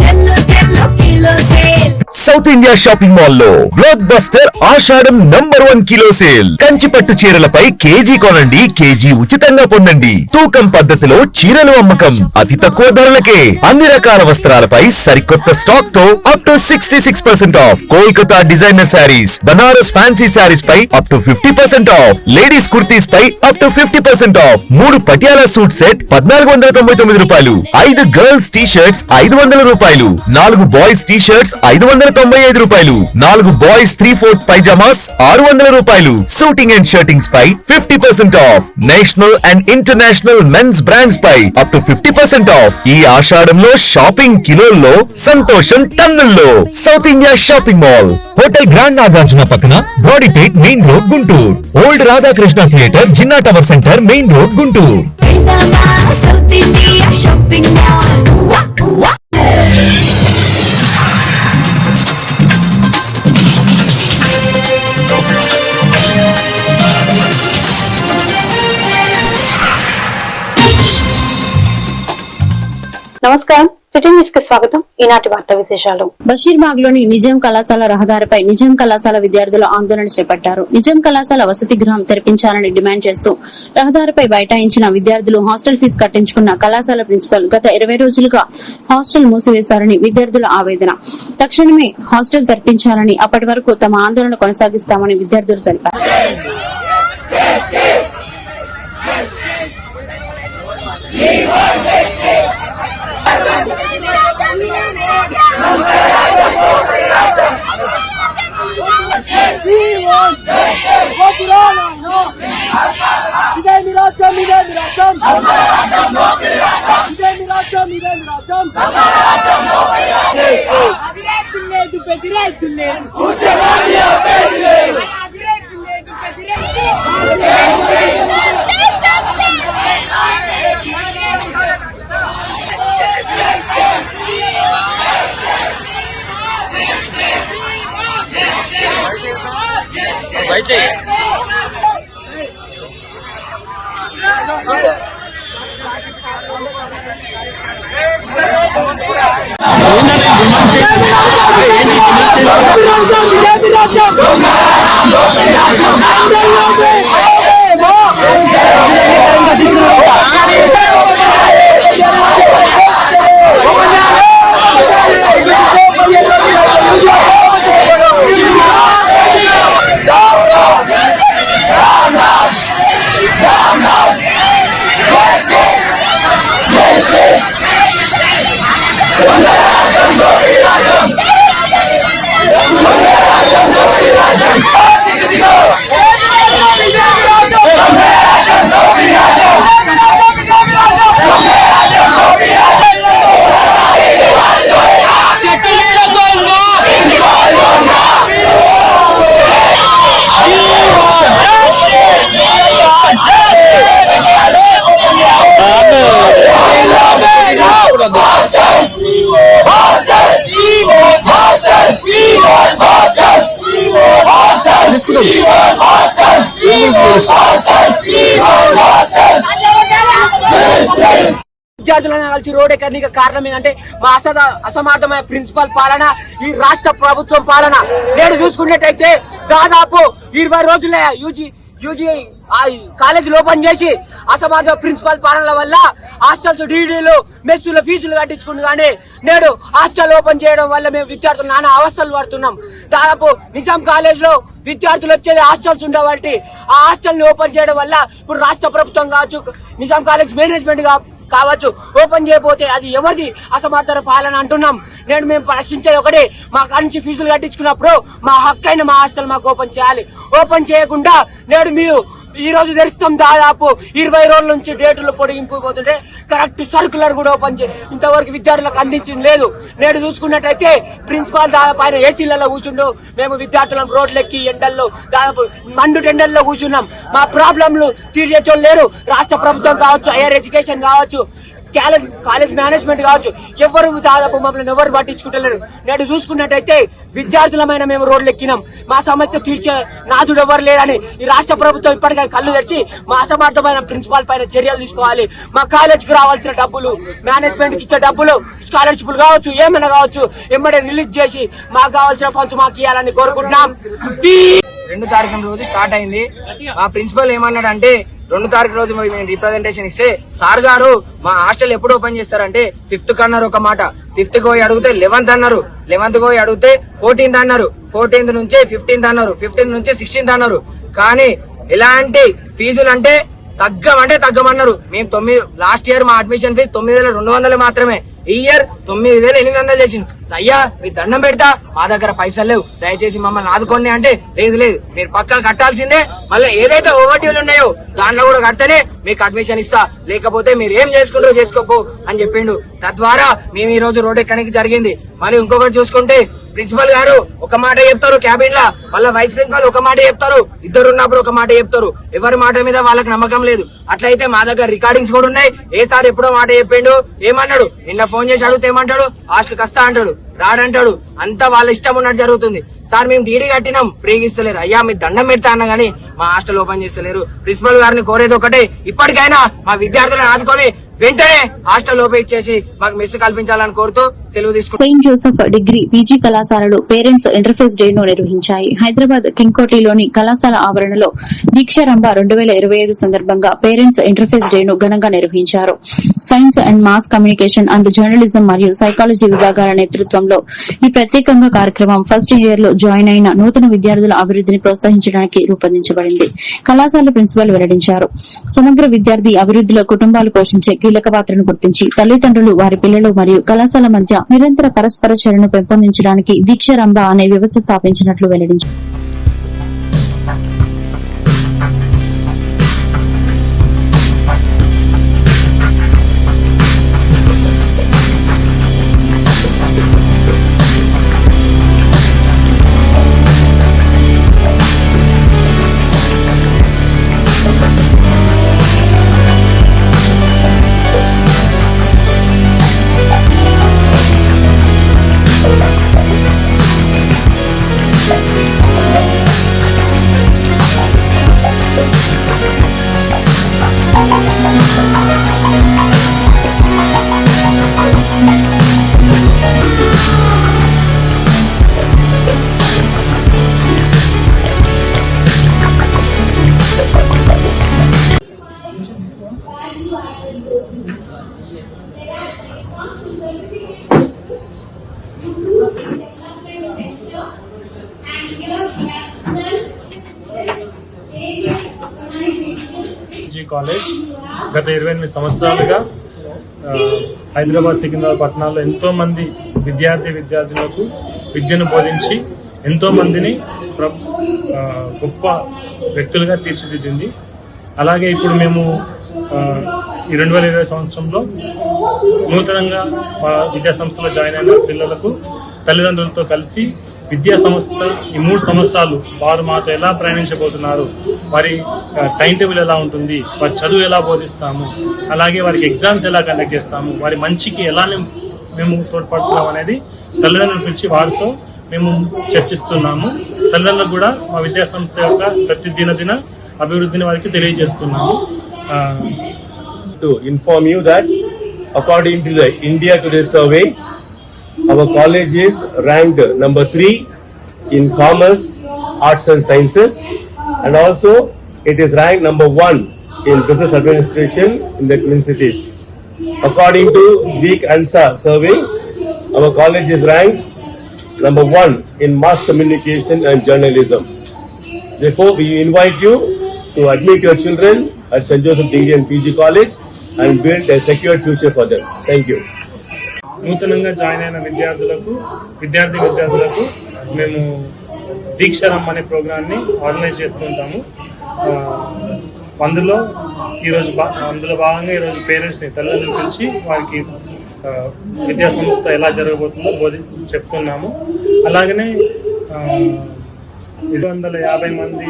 చెల్లు చెల్లు kilo sale south India shopping మాల్లో blockbuster Ashadham number one kilo sale. Kanchi పట్టు చీరలపై కేజీ కొనండి కేజీ ఉచితంగా పొందండి. తూకం పద్ధతిలో చీరలు అమ్మకం. అతి తక్కువ ధరలకే. అన్ని రకాల వస్త్రాలపై సరికొత్త స్టాక్తో up to sixty six percent off Kolkata designer saris Banaras fancy saris pi up to fifty percent off ladies kurtis pi up to fifty percent off మూడు పటియాలా సూట్ సెట్ పద్నాలుగు వందల తొంభై తొమ్మిది రూపాయలు. ఐదు గర్ల్స్ టీ షర్ట్స్ ఐదు వందల రూపాయలు. నాలుగు బాయ్స్ టీ షర్ట్స్ ఐదు వందల తొంభై ఐదు రూపాయలు. నాలుగు బాయ్స్ త్రీ ఫోర్త్ పైజామాస్ ఆరు వందల రూపాయలు. Suiting and shirtings pi fifty percent off. National and international men's brands pi up to fifty percent off. ఈ ఆషాఢంలో షాపింగ్ కిలోల్లో సంతోషం టన్నుల్లో. South India shopping mall. Hotel grand Nagarjuna పక్కన Brodipet main road Guntur. Old Radhakrishna theatre Jinnah tower centre main road Guntur. నమస్కారం. City న్యూస్కి స్వాగతం. ఈనాటి వార్తా విశేషాలు. బషీర్బాగ్లోని నిజాం కళాశాల రహదారిపై నిజాం కళాశాల విద్యార్థులు ఆందోళన చేపట్టారు. నిజాం కళాశాల వసతి గృహం తెరిపించాలని డిమాండ్ చేస్తూ రహదారిపై బైఠాయించిన విద్యార్థులు హాస్టల్ ఫీజు కట్టించుకున్న కళాశాల ప్రిన్సిపల్ గత ఇరవై రోజులుగా హాస్టల్ మూసివేశారని విద్యార్థుల ఆవేదన. తక్షణమే హాస్టల్ తెరిపించాలని అప్పటి వరకు తమ ఆందోళన కొనసాగిస్తామని విద్యార్థులు తెలిపారు. ఇదే నిరాశం ఇదే నిరాశం ఇదే నిరాశం ఇదే నిరాశం అదిరేతులేదు బెదిరేతులేదు అదిరేతులేదు Gel biraz gel. Gel biraz gel. విద్యార్థులను కలిసి రోడ్ ఎక్కడానికి కారణం ఏంటంటే మా అసద అసమర్థమైన ప్రిన్సిపల్ పాలన ఈ రాష్ట్ర ప్రభుత్వం పాలన. నేడు చూసుకున్నట్టయితే దాదాపు ఇరవై రోజులే యూజీ యూజీ కాలేజీలు ఓపెన్ చేసి అసమర్థ ప్రిన్సిపల్ పాలనల వల్ల హాస్టల్స్ డీడీలు మెస్సులు ఫీజులు కట్టించుకుని కానీ నేడు హాస్టల్ ఓపెన్ చేయడం వల్ల మేము విద్యార్థులు నానా అవస్థలు పడుతున్నాం. దాదాపు నిజాం కాలేజ్లో విద్యార్థులు వచ్చేది హాస్టల్స్ ఉండేవాటి ఆ హాస్టల్ని ఓపెన్ చేయడం వల్ల ఇప్పుడు రాష్ట్ర ప్రభుత్వం కావచ్చు నిజాం కాలేజ్ మేనేజ్మెంట్ కావచ్చు కావచ్చు. ఓపెన్ చేయకపోతే అది ఎవరిది? అసమర్థర పాలన అంటున్నాం. నేను మేము ప్రశ్నించేది ఒకటే. మా కాడి నుంచి ఫీజులు కట్టించుకున్నప్పుడు మా హక్కు అయిన మా హాస్టల్ మాకు ఓపెన్ చేయాలి. ఓపెన్ చేయకుండా నేడు మీరు ఈ రోజు తెలుస్తాం దాదాపు ఇరవై రోజుల నుంచి డేటులు పొడిగింపు పోతుంటే కరెక్ట్ సర్కులర్ కూడా ఓపెన్ ఇంతవరకు విద్యార్థులకు అందించింది లేదు. నేడు చూసుకున్నట్టయితే ప్రిన్సిపాల్ దాదాపు ఆయన ఏసీలలో కూర్చుండు. మేము విద్యార్థులను రోడ్లెక్కి ఎండల్లో దాదాపు మండు టెండల్లో కూర్చున్నాం. మా ప్రాబ్లంలు తీర్చేటోళ్ళు లేరు. రాష్ట్ర ప్రభుత్వం కావచ్చు హైయర్ ఎడ్యుకేషన్ కావచ్చు. కాలేజ్ కాలేజ్ మేనేజ్మెంట్ కావచ్చు. ఎవరు దాదాపు మమ్మల్ని ఎవరు పట్టించుకుంటలేరు. నేడు చూసుకున్నట్టయితే విద్యార్థులమైన మేము రోడ్లు ఎక్కినాం. మా సమస్య తీర్చే నాదుడు ఎవరు లేరని ఈ రాష్ట్ర ప్రభుత్వం ఇప్పటికే కళ్ళు తెచ్చి మా అసమర్థమైన ప్రిన్సిపాల్ పైన చర్యలు తీసుకోవాలి. మా కాలేజీకి రావాల్సిన డబ్బులు మేనేజ్మెంట్కి ఇచ్చే డబ్బులు స్కాలర్షిప్లు కావచ్చు ఏమైనా కావచ్చు ఎమ్మడే రిలీజ్ చేసి మాకు కావాల్సిన ఫండ్స్ మాకు ఇవ్వాలని కోరుకుంటున్నాం. రెండు తారీఖు రోజు స్టార్ట్ అయింది. మా ప్రిన్సిపల్ ఏమన్నాడు అంటే రెండు తారీఖు రోజు మేము రిప్రజెంటేషన్ ఇస్తే సార్ గారు మా హాస్టల్ ఎప్పుడు ఓపెన్ చేస్తారంటే ఫిఫ్త్కి అన్నారు ఒక మాట. ఫిఫ్త్ పోయి అడిగితే లెవెన్త్ అన్నారు. లెవెన్త్ పోయి అడిగితే ఫోర్టీన్త్ అన్నారు. ఫోర్టీన్త్ నుంచి ఫిఫ్టీన్త్ అన్నారు. ఫిఫ్టీన్త్ నుంచి సిక్స్టీన్త్ అన్నారు. కానీ ఎలాంటి ఫీజులు అంటే తగ్గమంటే తగ్గమన్నారు. మేము తొమ్మిది లాస్ట్ ఇయర్ మా అడ్మిషన్ ఫీజు తొమ్మిది వేల రెండు వందలు మాత్రమే. ఈ ఇయర్ తొమ్మిది వేల ఎనిమిది వందలు చేసింది అయ్యా మీ దండం పెడతా. మా దగ్గర పైసలు లేవు. దయచేసి మమ్మల్ని ఆదుకోండి అంటే లేదు లేదు. మీరు పక్కన కట్టాల్సిందే. మళ్ళీ ఏదైతే ఓవర్డ్యూలు ఉన్నాయో దాంట్లో కూడా కడితేనే మీకు అడ్మిషన్ ఇస్తా. లేకపోతే మీరు ఏం చేసుకుంటారో చేసుకోకు అని చెప్పిండు. తద్వారా మేము ఈ రోజు రోడ్ ఎక్కడానికి జరిగింది. మరి ఇంకొకటి చూసుకుంటే ప్రిన్సిపల్ గారు ఒక మాట చెప్తారు క్యాబిన్ లా వాళ్ళ వైస్ ప్రిన్సిపల్ ఒక మాట చెప్తారు. ఇద్దరు ఉన్నప్పుడు ఒక మాట చెప్తారు. ఎవరి మాట మీద వాళ్ళకి నమ్మకం లేదు. అట్లయితే మా దగ్గర రికార్డింగ్స్ కూడా ఉన్నాయి. ఏ సార్ ఎప్పుడో మాట చెప్పిండు? ఏమన్నాడు? నిన్న ఫోన్ చేసి అడిగితే ఏమంటాడు? హాస్టల్ కస్తా అంటాడు. రాడంటాడు. అంతా వాళ్ళ ఇష్టం ఉన్నట్టు జరుగుతుంది. సార్ మేము డీడీ కట్టినాం. ఫ్రీగా ఇస్తలేరు అయ్యా మీ దండం పెడతా అన్న గానీ మా హాస్టల్ ఓపెన్ చేస్తలేరు. ప్రిన్సిపల్ గారిని కోరేది ఒకటే. ఇప్పటికైనా మా విద్యార్థులను ఆదుకొని వెంటనే హాస్టల్ ఓపెన్ ఇచ్చేసి మాకు మెస్ కల్పించాలని కోరుతూ సెలవు తీసుకుంటాం సెయింట్ జోసెఫ్ డిగ్రీ పీజీ కళాశాలలో పేరెంట్స్ ఇంటర్ఫేస్ డే ను నిర్వహించాయి. హైదరాబాద్ కింగ్కోటిలోని కళాశాల ఆవరణలో దీక్షారంభ రెండు వేల ఇరవై ఐదు సందర్భంగా పేరెంట్స్ ఇంటర్ఫేస్ డే ను ఘనంగా నిర్వహించారు. Science and mass communication and journalism మరియు సైకాలజీ విభాగాల నేతృత్వంలో ఈ ప్రత్యేకంగా కార్యక్రమం ఫస్ట్ ఇయర్లో జాయిన్ అయిన నూతన విద్యార్థుల అభివృద్ధిని ప్రోత్సహించడానికి రూపొందించబడింది. కళాశాల ప్రిన్సిపల్ వెల్లడించారు. సమగ్ర విద్యార్థి అభివృద్ధిలో కుటుంబాలు పోషించే కీలక పాత్రను గుర్తించి తల్లిదండ్రులు వారి పిల్లలు మరియు కళాశాల మధ్య నిరంతర పరస్పర చర్యను పెంపొందించడానికి దీక్షరంభ అనే వ్యవస్థ స్థాపించినట్లు వెల్లడించారు. కాలేజ్ గత ఇరవై ఎనిమిది సంవత్సరాలుగా హైదరాబాద్ సికింద్రాబాద్ పట్టణాల్లో ఎంతో మంది విద్యార్థి విద్యార్థులకు విద్యను బోధించి ఎంతో మందిని గొప్ప వ్యక్తులుగా తీర్చిదిద్దింది. అలాగే ఇప్పుడు మేము ఈ రెండు వేల ఇరవై సంవత్సరంలో నూతనంగా మా విద్యాసంస్థలో జాయిన్ అయిన పిల్లలకు తల్లిదండ్రులతో కలిసి విద్యా సంస్థ ఈ మూడు సంవత్సరాలు వారు మాతో ఎలా ప్రయాణించబోతున్నారు వారి టైం టేబుల్ ఎలా ఉంటుంది వారి చదువు ఎలా బోధిస్తాము అలాగే వారికి ఎగ్జామ్స్ ఎలా కండక్ట్ చేస్తాము వారి మంచికి ఎలా మేము- తోడ్పడుతున్నాం అనేది తల్లిదండ్రులు పిలిచి వారితో మేము చర్చిస్తున్నాము. తల్లిదండ్రులకు కూడా మా విద్యా సంస్థ యొక్క ప్రతి దినదిన అభివృద్ధిని వారికి తెలియజేస్తున్నాము. To inform you that according to the India Today survey, our college is ranked number three in commerce, arts and sciences, and also it is ranked number one in business administration in the twin cities. According to Week Ansa survey, our college is ranked number one in mass communication and journalism. Therefore, we invite you to admit your children at St. Joseph Degree and PG College and build a secure future for thank you. నూతనంగా join అయిన విద్యార్థులకు విద్యార్థి విద్యార్థులకు మేము దీక్షరం అనే ప్రోగ్రాన్ని organise చేస్తుంటాము. అందులో ఈరోజు అందులో భాగంగా ఈరోజు పేరెంట్స్ని తల్లిదండ్రులు పిలిచి వారికి విద్యా సంస్థ ఎలా జరగబోతుందో బోధి చెప్తున్నాము. అలాగనే ఏడు వందల యాభై మంది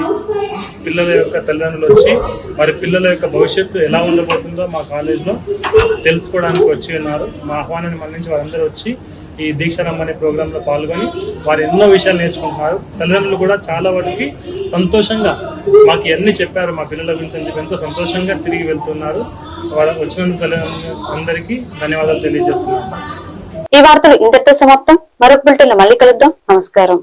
పిల్లల యొక్క తల్లిదండ్రులు వచ్చి వారి పిల్లల యొక్క భవిష్యత్తు ఎలా ఉండబోతుందో మా కాలేజ్లో తెలుసుకోవడానికి వచ్చి ఉన్నారు. మా ఆహ్వానాన్ని మన్నించి వారందరూ వచ్చి ఈ దీక్షారామ్ అనే ప్రోగ్రాంలో పాల్గొని వారు ఎన్నో విషయాలు నేర్చుకుంటున్నారు. తల్లిదండ్రులు కూడా చాలా వాటికి సంతోషంగా మాకు ఇవన్నీ చెప్పారు మా పిల్లల గురించి అని ఎంతో సంతోషంగా తిరిగి వెళ్తున్నారు. వారు వచ్చినందుకు అందరికీ ధన్యవాదాలు తెలియజేస్తున్నాను. ఈ వార్తలు ఇంతటితో సమాప్తం. మరొక బులెటిన్ మళ్ళీ కలుద్దాం. నమస్కారం.